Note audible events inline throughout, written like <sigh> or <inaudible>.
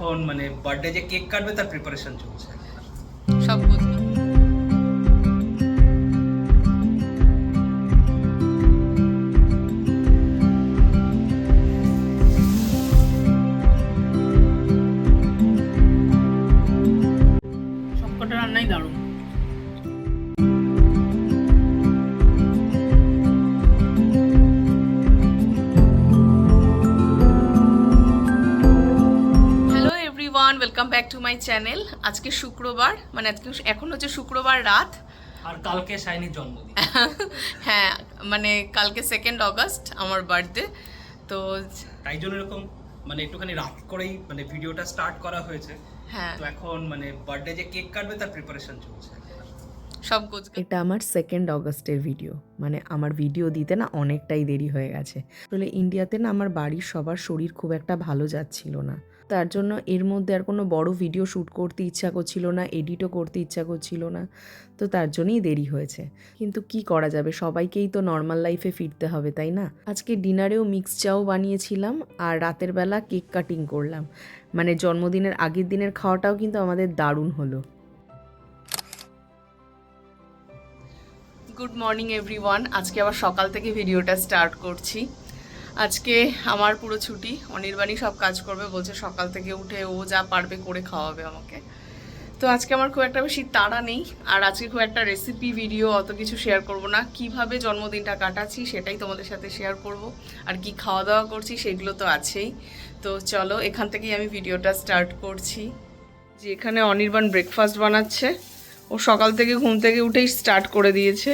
এখন মানে বার্থডে যে কেক কাটবে তার প্রিপারেশন চলছে। সব ব্যাক টু মাই চ্যানেল আজকে শুক্রবার মানে আজকে এখন হচ্ছে শুক্রবার রাত। আর কালকে শাইনির জন্মদিন। <laughs> হ্যাঁ মানে কালকে সেকেন্ড অগস্ট আমার বার্থডে তো তাই জন্য এরকম মানে একটুখানি রাত করেই মানে ভিডিওটা স্টার্ট করা হয়েছে। হ্যাঁ। তো এখন মানে বার্থডে যে কেক কাটবে তার প্রিপারেশন চলছে। সব এটা আমার সেকেন্ড অগস্টের ভিডিও মানে আমার ভিডিও দিতে না অনেকটাই দেরি হয়ে গেছে। আসলে ইন্ডিয়াতে না আমার বাড়ির সবার শরীর খুব একটা ভালো যাচ্ছিল না। তার জন্য এর মধ্যে আর কোনো বড় ভিডিও শ্যুট করতে ইচ্ছা করছিল না এডিটও করতে ইচ্ছা করছিল না। তো তার জন্যই দেরি হয়েছে। কিন্তু কি করা যাবে? সবাইকেই তো নর্মাল লাইফে ফিরতে হবে, তাই না? আজকে ডিনারেও মিক্স চাও বানিয়েছিলাম আর রাতের বেলা কেক কাটিং করলাম। মানে জন্মদিনের আগের দিনের খাওয়াটাও কিন্তু আমাদের দারুণ হলো। গুড মর্নিং এভরিওয়ান আজকে আবার সকাল থেকে ভিডিওটা স্টার্ট করছি। আজকে আমার পুরো ছুটি অনির্বাণী সব কাজ করবে, বলছে সকাল থেকে উঠে ও যা পারবে করে খাওয়াবে আমাকে। তো আজকে আমার খুব একটা বেশি তাড়া নেই, আর আজকে খুব একটা রেসিপি ভিডিও অত কিছু শেয়ার করব না। কীভাবে জন্মদিনটা কাটাচ্ছি সেটাই তোমাদের সাথে শেয়ার করব, আর কি খাওয়া দাওয়া করছি সেগুলো তো আছেই। তো চলো, এখান থেকেই আমি ভিডিওটা স্টার্ট করছি। যে এখানে অনির্বাণ ব্রেকফাস্ট বানাচ্ছে, ও সকাল থেকে ঘুম থেকে উঠেই স্টার্ট করে দিয়েছে।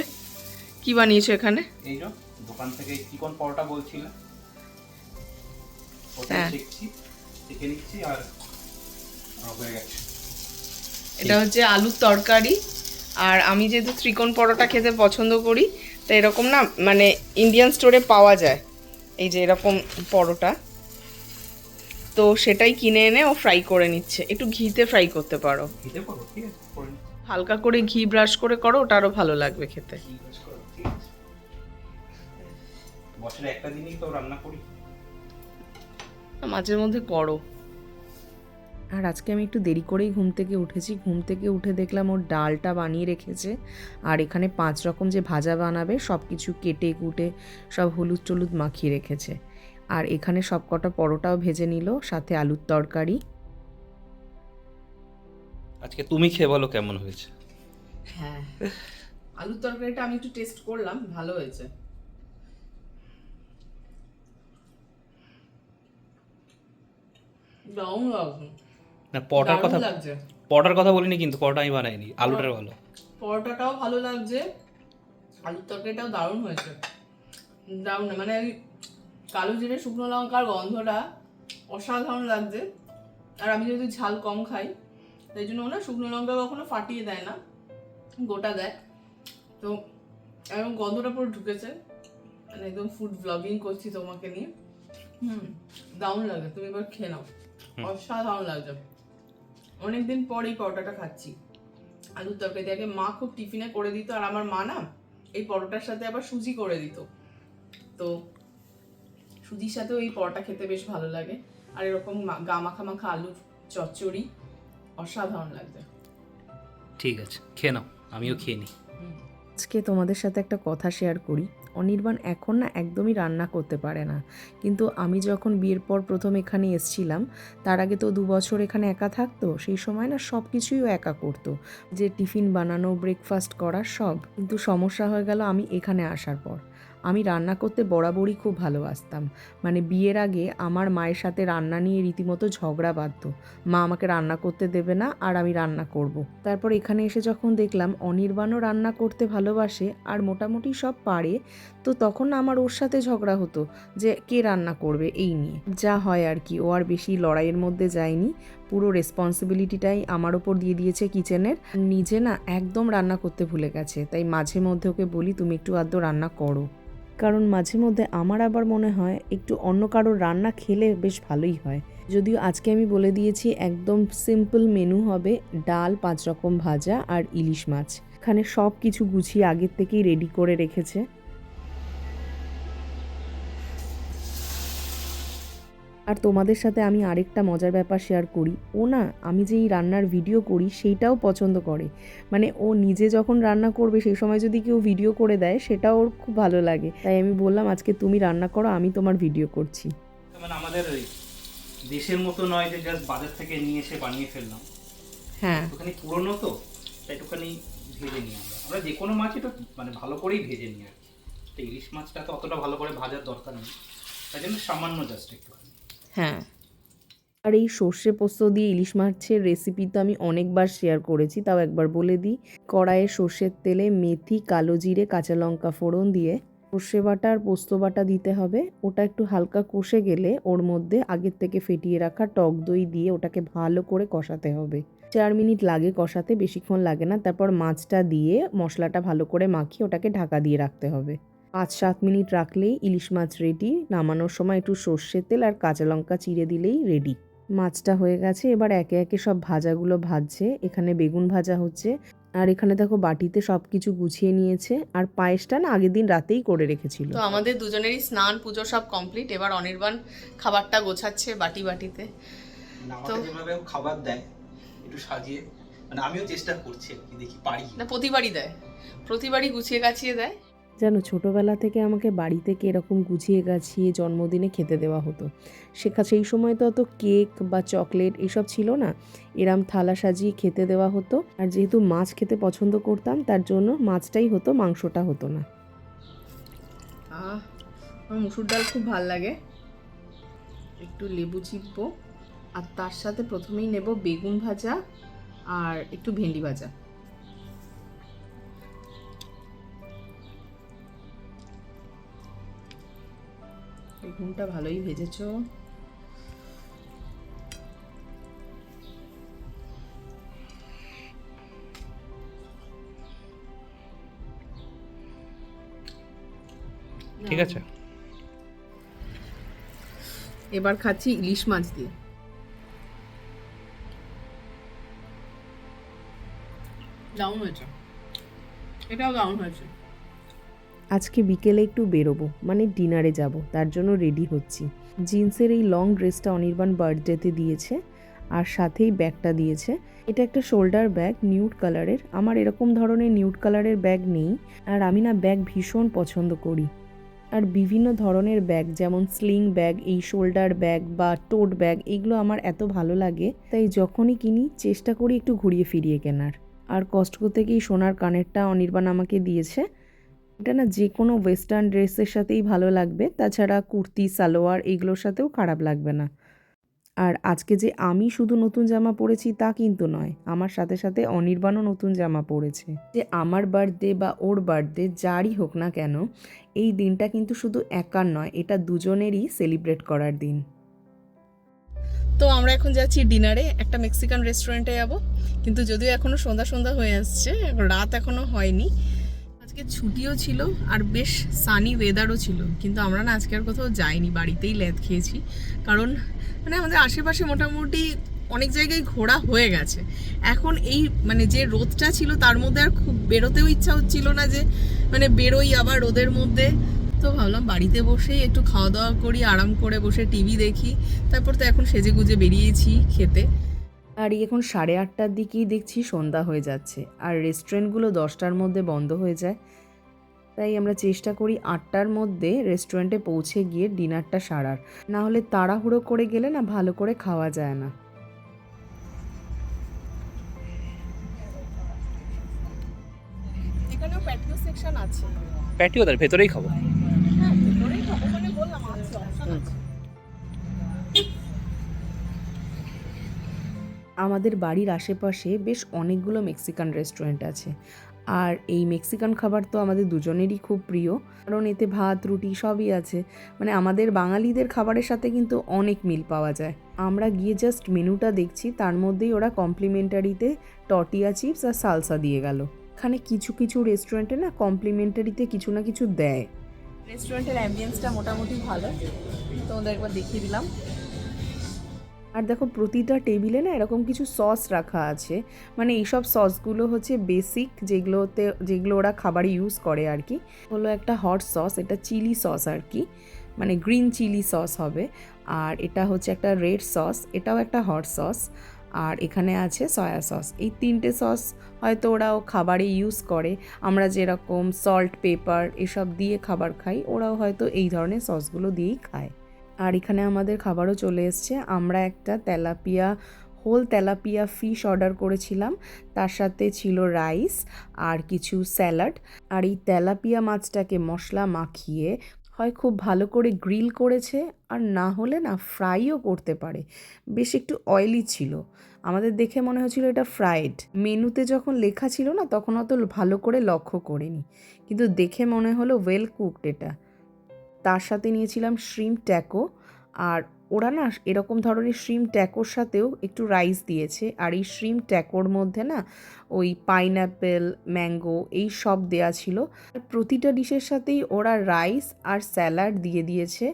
কি বানিয়েছো এখানে? এই দোকান থেকে চিকন পরোটা বলছিলাম নিচ্ছি আর হয়ে গেছে। এটা হচ্ছে আলুর তরকারি আর আমি যেহেতু ত্রিকোণ পরোটা খেতে পছন্দ করি তো এরকম না মানে ইন্ডিয়ান স্টোরে পাওয়া যায় এই যে এরকম পরোটা। তো সেটাই কিনে এনে ও ফ্রাই করে নিচ্ছে। একটু ঘিতে ফ্রাই করতে পারো। হালকা করে ঘি ব্রাশ করে করো ওটা আরও ভালো লাগবে খেতে। বছরে একটা দিনই তো রান্না করি। মাঝের মধ্যে করো। আর আজকে আমি একটু দেরি করেই ঘুম থেকে উঠেছি। ঘুম থেকে উঠে দেখলাম ওর ডালটা বানিয়ে রেখেছে। আর এখানে পাঁচ রকম যে ভাজা বানাবে সব কিছু কেটে কুটে সব হলুদ টলুদ মাখিয়ে রেখেছে। আর এখানে সব কটা পরোটাও ভেজে নিল সাথে আলুর তরকারি। আজকে তুমি খেয়ে বলো কেমন হয়েছে? হ্যাঁ আলুর তরকারিটা আমি একটু টেস্ট করলাম ভালো হয়েছে। দারুণ লাগছে। না পরোটার কথা লাগছে। পরোটার কথা বলিনি কিন্তু পরোটা আমি বানাইনি আলুটার ভালো। পরোটাটাও ভালো লাগছে আলুর তরকারিটাও দারুণ হয়েছে। দারুণ মানে কালো জিরে শুকনো লঙ্কার গন্ধটা অসাধারণ লাগছে। আর আমি যেহেতু ঝাল কম খাই তাই জন্য না শুকনো লঙ্কা কখনো ফাটিয়ে দেয় না গোটা দেয়। তো এবং গন্ধটা পুরো ঢুকেছে। মানে একদম ফুড ব্লগিং করছি তোমাকে নিয়ে। হুম দারুণ লাগে তুমি এবার খেয়ে নাও। অসাধারণ লাগছে। অনেকদিন পর এই পরোটাটা খাচ্ছি। আলুর তরকারি আগে মা খুব টিফিনে করে দিত আর আমার মা না এই পরোটার সাথে আবার সুজি করে দিত। তো সুজির সাথেও এই পরোটা খেতে বেশ ভালো লাগে। আর এরকম গা মাখা মাখা আলুর চচ্চড়ি অসাধারণ লাগছে। ঠিক আছে খেয়ে নাও আমিও খেয়ে নিই। আজকে তোমাদের সাথে একটা কথা শেয়ার করি। অনির্বাণ এখন না একদমই রান্না করতে পারে না। কিন্তু আমি যখন বিয়ের পর প্রথম এখানে এসছিলাম, তার আগে তো দু বছর এখানে একা থাকতো, সেই সময় না সব কিছুই একা করতো। যে টিফিন বানানো ব্রেকফাস্ট করা সব। কিন্তু সমস্যা হয়ে গেল আমি এখানে আসার পর। আমি রান্না করতে বরাবরই খুব ভালোবাসতাম। মানে বিয়ের আগে আমার মায়ের সাথে রান্না নিয়ে রীতিমতো ঝগড়া বাঁধতো। মা আমাকে রান্না করতে দেবে না আর আমি রান্না করব। তারপর এখানে এসে যখন দেখলাম অনির্বাণও রান্না করতে ভালোবাসে আর মোটামুটি সব পারে, তো তখন আমার ওর সাথে ঝগড়া হতো যে কে রান্না করবে এই নিয়ে। যা হয় আর কি, ও আর বেশি লড়াইয়ের মধ্যে যায়নি। পুরো রেসপন্সিবিলিটিটাই আমার ওপর দিয়ে দিয়েছে কিচেনের নিজে না একদম রান্না করতে ভুলে গেছে, তাই মাঝে মধ্যে ওকে বলি, তুমি একটু আদ্য রান্না করো। কারণ মাঝে মধ্যে আমার আবার মনে হয়, একটু অন্য কারোর রান্না খেলে বেশ ভালোই হয়। যদিও আজকে আমি বলে দিয়েছি, একদম সিম্পল মেনু হবে, ডাল, পাঁচ রকম ভাজা আর ইলিশ মাছ। এখানে সব কিছু গুছিয়ে আগের থেকেই রেডি করে রেখেছে। আর তোমাদের সাথে আমি আরেকটা মজার ব্যাপার শেয়ার করি। ও না আমি যে এই রান্নার ভিডিও করি সেইটাও পছন্দ করে। মানে ও নিজে যখন রান্না করবে সেই সময় যদি কেউ ভিডিও করে দেয় সেটা ওর খুব ভালো লাগে। তাই আমি বললাম আজকে তুমি রান্না করো আমি তোমার ভিডিও করছি। মানে আমাদের দেশের মতো নয় যে জাস্ট বাজার থেকে নিয়ে এসে বানিয়ে ফেললাম। হ্যাঁ। একটুখানি পুরনো তো তাই একটুখানি ভেজে নিই আমরা। আমরা যে কোনো মাছ একটু মানে ভালো করেই ভেজে নিই আর কি। তো ইলিশ মাছটা তো অতটা ভালো করে ভাজার দরকার নেই। তাই জন্য সামান্য জাস্ট একটুখানি। হ্যাঁ। আর এই সর্ষে পোস্ত দিয়ে ইলিশ মাছের রেসিপি তো আমি অনেকবার শেয়ার করেছি, তাও একবার বলে দিই। কড়াইয়ে সর্ষের তেলে মেথি, কালো জিরে, কাঁচা লঙ্কা ফোড়ন দিয়ে সর্ষে বাটা আর পোস্ত বাটা দিতে হবে। ওটা একটু হালকা কষে গেলে ওর মধ্যে আগের থেকে ফেটিয়ে রাখা টক দই দিয়ে ওটাকে ভালো করে কষাতে হবে। চার মিনিট লাগে কষাতে, বেশিক্ষণ লাগে না। তারপর মাছটা দিয়ে মশলাটা ভালো করে মাখিয়ে ওটাকে ঢাকা দিয়ে রাখতে হবে। পাঁচ সাত মিনিট রাখলেই ইলিশ মাছ রেডি নামানোর সময় একটু সর্ষের তেল আর কাঁচা লঙ্কা চিড়ে দিলেই রেডি মাছটা হয়ে গেছে এবার একে একে সব ভাজাগুলো ভাজছে এখানে বেগুন ভাজা হচ্ছে আর এখানে দেখো বাটিতে সব কিছু গুছিয়ে নিয়েছে আর পায়েসটা না আগের দিন রাতেই করে রেখেছিল। তো আমাদের দুজনেরই স্নান পুজো সব কমপ্লিট এবার অনির্বাণ খাবারটা গোছাচ্ছে বাটি বাটিতে। ও খাবার দেয় একটু সাজিয়ে মানে আমিও চেষ্টা করছি দেখি পারি না প্রতিবারই দেয়। প্রতিবারই গুছিয়ে গাছিয়ে দেয়। জানো ছোটোবেলা থেকে আমাকে বাড়ি থেকে এরকম গুছিয়ে গাছিয়ে জন্মদিনে খেতে দেওয়া হতো। শেখা সেই সময় তো অত কেক বা চকলেট এসব ছিল না। এরম থালা সাজিয়ে খেতে দেওয়া হতো। আর যেহেতু মাছ খেতে পছন্দ করতাম, তার জন্য মাছটাই হতো, মাংসটা হতো না। আমার মুসুর ডাল খুব ভালো লাগে। একটু লেবু চিপবো, আর তার সাথে প্রথমেই নেব বেগুন ভাজা আর একটু ভেন্ডি ভাজা। বেগুনটা ভালোই ভেজেছ। ঠিক আছে। এবার খাচ্ছি ইলিশ মাছ দিয়ে। ডাউন হয়েছে। এটাও ডাউন হয়েছে। আজকে বিকেলে একটু বেরোবো মানে ডিনারে যাব, তার জন্য রেডি হচ্ছি। জিন্সের এই লং ড্রেসটা অনির্বাণ বার্থডেতে দিয়েছে, আর সাথেই ব্যাগটা দিয়েছে। এটা একটা শোল্ডার ব্যাগ নিউড কালারের আমার এরকম ধরনের নিউড কালারের ব্যাগ নেই, আর আমি না ব্যাগ ভীষণ পছন্দ করি। আর বিভিন্ন ধরনের ব্যাগ যেমন স্লিং ব্যাগ এই শোল্ডার ব্যাগ বা টোট ব্যাগ এগুলো আমার এত ভালো লাগে, তাই যখনই কিনি, চেষ্টা করি একটু ঘুরিয়ে ফিরিয়ে কেনার। আর কস্টকো থেকেই সোনার কানেরটা অনির্বাণ আমাকে দিয়েছে। এটা না যে কোনো ওয়েস্টার্ন ড্রেসের সাথেই ভালো লাগবে। তাছাড়া কুর্তি, সালোয়ার এগুলোর সাথেও খারাপ লাগবে না। আর আজকে যে আমি শুধু নতুন জামা পরেছি তা কিন্তু নয়, আমার সাথে সাথে অনির্বাণও নতুন জামা পরেছে। যে আমার বার্থডে বা ওর বার্থডে যারই হোক না কেন, এই দিনটা কিন্তু শুধু একার নয়, এটা দুজনেরই সেলিব্রেট করার দিন। তো আমরা এখন যাচ্ছি ডিনারে একটা মেক্সিকান রেস্টুরেন্টে যাব। কিন্তু যদিও এখনও সন্ধ্যা সন্ধ্যা হয়ে আসছে রাত এখনও হয়নি। আজকে ছুটিও ছিল আর বেশ সানি ওয়েদারও ছিল। কিন্তু আমরা না আজকে আর কোথাও যাইনি, বাড়িতেই ল্যাদ খেয়েছি। কারণ মানে আমাদের আশেপাশে মোটামুটি অনেক জায়গায় ঘোরা হয়ে গেছে। এখন এই মানে যে রোদটা ছিল তার মধ্যে আর খুব বেরোতেও ইচ্ছা হচ্ছিল না যে মানে বেরোই আবার রোদের মধ্যে। তো ভাবলাম বাড়িতে বসেই একটু খাওয়া দাওয়া করি, আরাম করে বসে টিভি দেখি। তারপর তো এখন সেজে গুজে বেরিয়েছি খেতে। আর এই এখন সাড়ে আটটার দিকেই দেখছি সন্ধ্যা হয়ে যাচ্ছে। আর রেস্টুরেন্টগুলো দশটার মধ্যে বন্ধ হয়ে যায়। তাই আমরা চেষ্টা করি আটটার মধ্যে রেস্টুরেন্টে পৌঁছে গিয়ে ডিনারটা সারার। না হলে তাড়াহুড়ো করে গেলে না ভালো করে খাওয়া যায় না। এখানেও প্যাটিও সেকশন আছে। প্যাটিও তার ভেতরেই খাব। হ্যাঁ ভেতরেই খাব মানে বললাম আছে অপশন আছে। আমাদের বাড়ির আশেপাশে বেশ অনেকগুলো মেক্সিকান রেস্টুরেন্ট আছে। আর এই মেক্সিকান খাবার তো আমাদের দুজনেরই খুব প্রিয়। কারণ এতে ভাত, রুটি সবই আছে। মানে আমাদের বাঙালিদের খাবারের সাথে কিন্তু অনেক মিল পাওয়া যায়। আমরা গিয়ে জাস্ট মেনুটা দেখছি, তার মধ্যেই ওরা কমপ্লিমেন্টারিতে টটিয়া চিপস আর সালসা দিয়ে গেল। এখানে কিছু কিছু রেস্টুরেন্টে না কমপ্লিমেন্টারিতে কিছু না কিছু দেয়। রেস্টুরেন্টের অ্যাম্বিয়েন্সটা মোটামুটি ভালো। তোমাদের একবার দেখিয়ে দিলাম। আর দেখো প্রতিটা টেবিলে না এরকম কিছু সস রাখা আছে। মানে এইসব সসগুলো হচ্ছে বেসিক যেগুলোতে, যেগুলো ওরা খাবারে ইউজ করে আর কি হলো একটা হট সস এটা চিলি সস আর কি মানে গ্রিন চিলি সস হবে। আর এটা হচ্ছে একটা রেড সস এটাও একটা হট সস আর এখানে আছে সয়া সস এই তিনটে সস হয়তো ওরাও খাবারে ইউজ করে। আমরা যেরকম সল্ট পেপার এসব দিয়ে খাবার খাই, ওরাও হয়তো এই ধরনের সসগুলো দিয়েই খায়। আর এখানে আমাদের খাবারও চলে এসছে। আমরা একটা tilapia whole tilapia fish order করেছিলাম। তার সাথে ছিল রাইস আর কিছু স্যালাড আর এই তেলাপিয়া মাছটাকে মশলা মাখিয়ে হয় খুব ভালো করে গ্রিল করেছে আর না হলে না ফ্রাইও করতে পারে। বেশ একটু অয়েলি ছিল। আমাদের দেখে মনে হচ্ছিল এটা ফ্রাইড মেনুতে যখন লেখা ছিল না, তখন অত ভালো করে লক্ষ্য করিনি। কিন্তু দেখে মনে হলো ওয়েল কুকড এটা। তার সাথে নিয়েছিলাম শ্রিম ট্যাকো আর ওরা না এরকম ধরনের শ্রিম ট্যাকোর সাথেও একটু রাইস দিয়েছে। আর এই শ্রিম ট্যাকোর মধ্যে না ওই পাইনঅ্যাপেল ম্যাঙ্গো এই সব দেয়া ছিল। আর প্রতিটা ডিশের সাথেই ওরা রাইস আর স্যালাড দিয়ে দিয়েছে।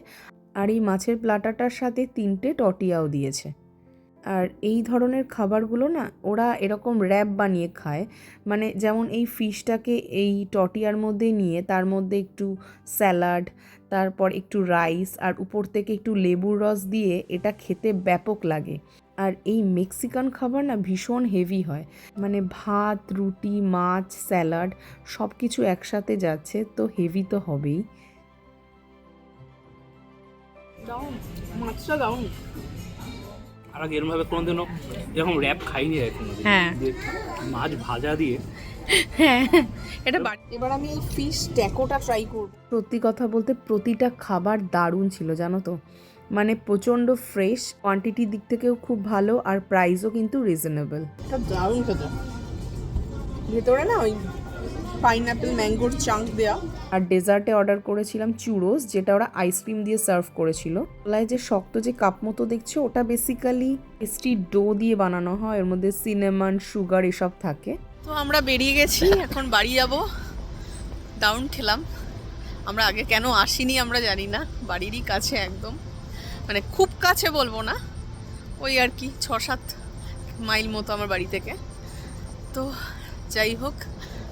আর এই মাছের প্লাটাটার সাথে তিনটে টটিয়াও দিয়েছে। আর এই ধরনের খাবারগুলো না, ওরা এরকম র্যাপ বানিয়ে খায়। মানে যেমন এই ফিশটাকে এই টটিয়ার মধ্যে নিয়ে, তার মধ্যে একটু স্যালাড তারপর একটু রাইস আর উপর থেকে একটু লেবুর রস দিয়ে এটা খেতে ব্যাপক লাগে। আর এই মেক্সিকান খাবার না ভীষণ হেভি হয়। মানে ভাত, রুটি, মাছ স্যালাড সব কিছু একসাথে যাচ্ছে, তো হেভি তো হবেই। মাছটা দারুণ আর আগে এরমভাবে কোনোদিনও এরকম র্যাপ খাইনি এখন হ্যাঁ। মাছ ভাজা দিয়ে। হ্যাঁ এটা এবার আমি এই ফিশ ট্যাকোটা ট্রাই করব। সত্যি কথা বলতে প্রতিটা খাবার দারুণ ছিল জানো তো? মানে প্রচণ্ড ফ্রেশ কোয়ান্টিটির দিক থেকেও খুব ভালো আর প্রাইসও কিন্তু রিজনেবল এটা দারুণ খেতে। ভেতরে না ওই পাইনঅ্যাপেল ম্যাঙ্গোর চাঙ্ক দেয়া। আর ডেজার্টে অর্ডার করেছিলাম চুরোস, যেটা ওরা আইসক্রিম দিয়ে সার্ভ করেছিল। গলায় যে শক্ত যে কাপ মতো দেখছ, ওটা বেসিক্যালি পেস্ট্রি ডো দিয়ে বানানো হয়, এর মধ্যে সিনেমান সুগার এসব থাকে। তো আমরা বেরিয়ে গেছি, এখন বাড়ি যাব। দারুণ খেলাম। আমরা আগে কেন আসিনি আমরা জানি না, বাড়িরই কাছে একদম। মানে খুব কাছে বলব না, ওই আর কি ছ সাত মাইল মতো আমার বাড়ি থেকে। তো যাই হোক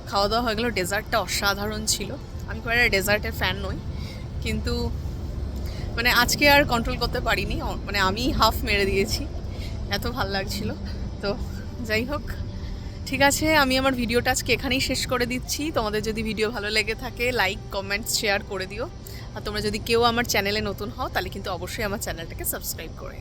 খাওয়া দাওয়া হয়ে গেলো, ডেজার্টটা অসাধারণ ছিল। আমি খুব একটা ডেজার্টের ফ্যান নই, কিন্তু মানে আজকে আর কন্ট্রোল করতে পারিনি মানে আমি হাফ মেরে দিয়েছি, এত ভালো লাগছিল। তো যাই হোক, ঠিক আছে, আমি আমার ভিডিওটা আজকে এখানেই শেষ করে দিচ্ছি। তোমাদের যদি ভিডিও ভালো লেগে থাকে লাইক কমেন্ট শেয়ার করে দিও। আর তোমরা যদি কেউ আমার চ্যানেলে নতুন হও, তাহলে কিন্তু অবশ্যই আমার চ্যানেলটাকে সাবস্ক্রাইব করে।